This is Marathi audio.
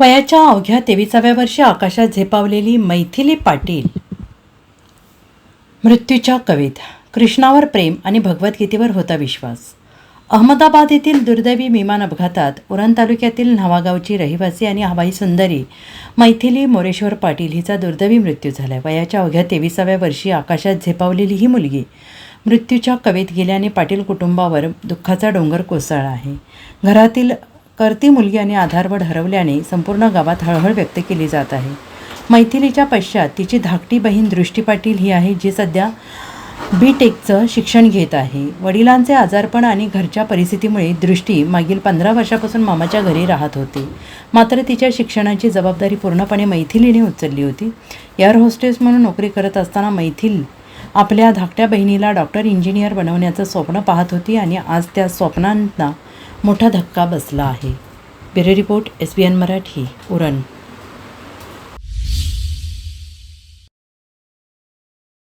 वयाच्या अवघ्या तेविसाव्या वर्षी आकाशात झेपावलेली मैथिली पाटील. मृत्यूच्या कवेत कृष्णावर प्रेम आणि भगवद्गीतेवर होता विश्वास. अहमदाबाद येथील दुर्दैवी विमान अपघातात उरण तालुक्यातील न्हावागावची रहिवासी आणि हवाई सुंदरी मैथिली मोरेश्वर पाटील हिचा दुर्दैवी मृत्यू झाला. आहे वयाच्या अवघ्या तेविसाव्या वर्षी आकाशात झेपावलेली ही मुलगी मृत्यूच्या कवेत गेल्याने पाटील कुटुंबावर दुःखाचा डोंगर कोसळला आहे. घरातील करती मुलगी आणि आधारवड हरवल्याने संपूर्ण गावात हळहळ व्यक्त केली जात आहे. मैथिलीच्या पश्चात तिची धाकटी बहीण दृष्टी पाटील ही आहे जी सध्या बी टेकचं शिक्षण घेत आहे. वडिलांचे आजारपण आणि घरच्या परिस्थितीमुळे दृष्टी मागील पंधरा वर्षापासून मामाच्या घरी राहत होती. मात्र तिच्या शिक्षणाची जबाबदारी पूर्णपणे मैथिलीने उचलली होती. एअर होस्टेस म्हणून नोकरी करत असताना मैथिल आपल्या धाकट्या बहिणीला डॉक्टर इंजिनियर बनवण्याचं स्वप्न पाहत होती आणि आज त्या स्वप्नांना मोठा धक्का बसला आहे. Bureau report S B N Marathi Uran.